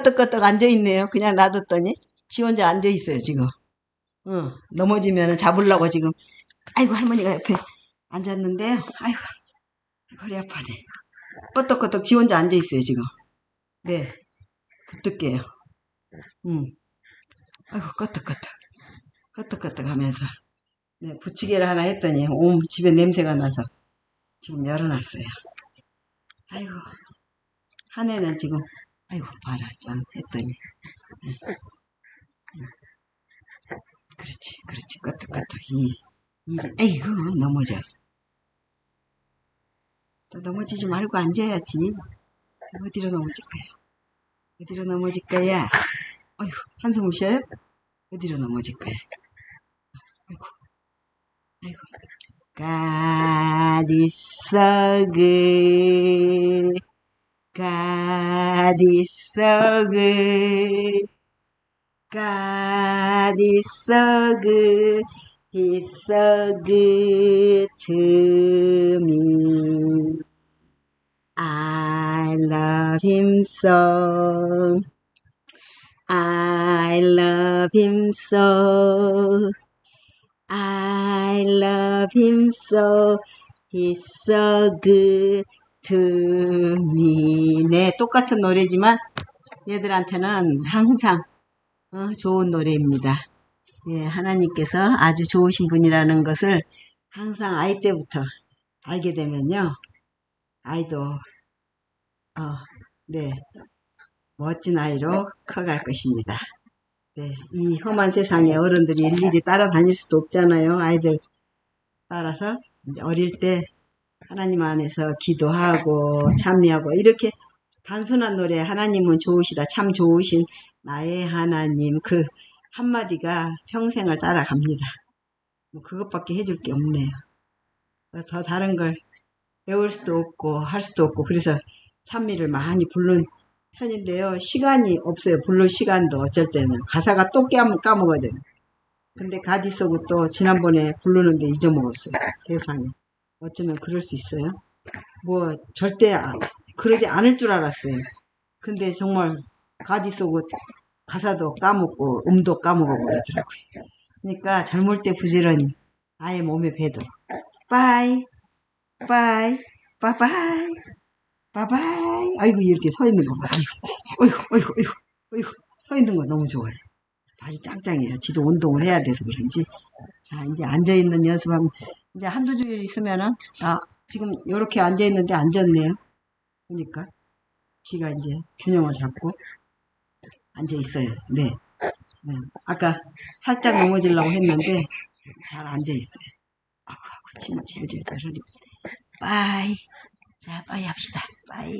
끄떡끄떡 앉아있네요. 그냥 놔뒀더니 지 혼자 앉아있어요, 지금. 응, 넘어지면 잡으려고 지금. 아이고, 할머니가 옆에 앉았는데요. 아이고, 허리 아파네. 끄떡끄떡 지 혼자 앉아있어요, 지금. 네, 붙을게요. 응. 아이고, 끄떡끄떡. 끄떡끄떡 하면서. 네, 부치개를 하나 했더니 온 집에 냄새가 나서 지금 열어놨어요. 아이고, 한 해는 지금, 아이고, 봐라, 좀 했더니. 응. 응. 그렇지, 그렇지, 끄떡끄떡. 이, 이, 아이고, 넘어져. 또 넘어지지 말고 앉아야지. 어디로 넘어질 거야? 어디로 넘어질 거야? 어휴, 한숨을 쉬어요? 어디로 넘어질 거야? 아이고, 아이고. So good. God is so good. God is so good. He's so good to me. I love him so. I love him so. I love him so. He's so good to me. 네, 똑같은 노래지만 얘들한테는 항상 어, 좋은 노래입니다. 예, 하나님께서 아주 좋으신 분이라는 것을 항상 아이 때부터 알게 되면요. 아이도 어, 네, 멋진 아이로 커갈 것입니다. 네, 이 험한 세상에 어른들이 일일이 따라다닐 수도 없잖아요. 아이들 따라서 어릴 때 하나님 안에서 기도하고 참여하고 이렇게 단순한 노래 하나님은 좋으시다 참 좋으신 나의 하나님 그 한마디가 평생을 따라갑니다. 뭐 그것밖에 해줄 게 없네요. 더 다른 걸 배울 수도 없고 할 수도 없고 그래서 찬미를 많이 부른 편인데요. 시간이 없어요. 부를 시간도 어쩔 때는 가사가 또 까먹어져요. 근데 가디서고 또 지난번에 부르는데 잊어먹었어요. 세상에. 어쩌면 그럴 수 있어요. 뭐 절대 그러지 않을 줄 알았어요. 근데 정말 가디서고 가사도 까먹고 음도 까먹어 버리더라고요. 그러니까 젊을 때 부지런히 아예 몸에 배도록 빠이 빠이 빠바이 빠바이 아이고 이렇게 서 있는 거 봐. 어이구 어이구 어이구 어이구 서 있는 거 너무 좋아요. 발이 짱짱해요. 지도 운동을 해야 돼서 그런지 자 이제 앉아 있는 연습하면 이제 한두 주일 있으면은 아 지금 이렇게 앉아 있는데 앉았네요. 그러니까 귀가 이제 균형을 잡고 앉아 있어요. 네. 네. 아까 살짝 넘어지려고 했는데 잘 앉아 있어요. 아구 아구 침을 제일제일 흘리고. 빠이. 자, 빠이 합시다. 빠이.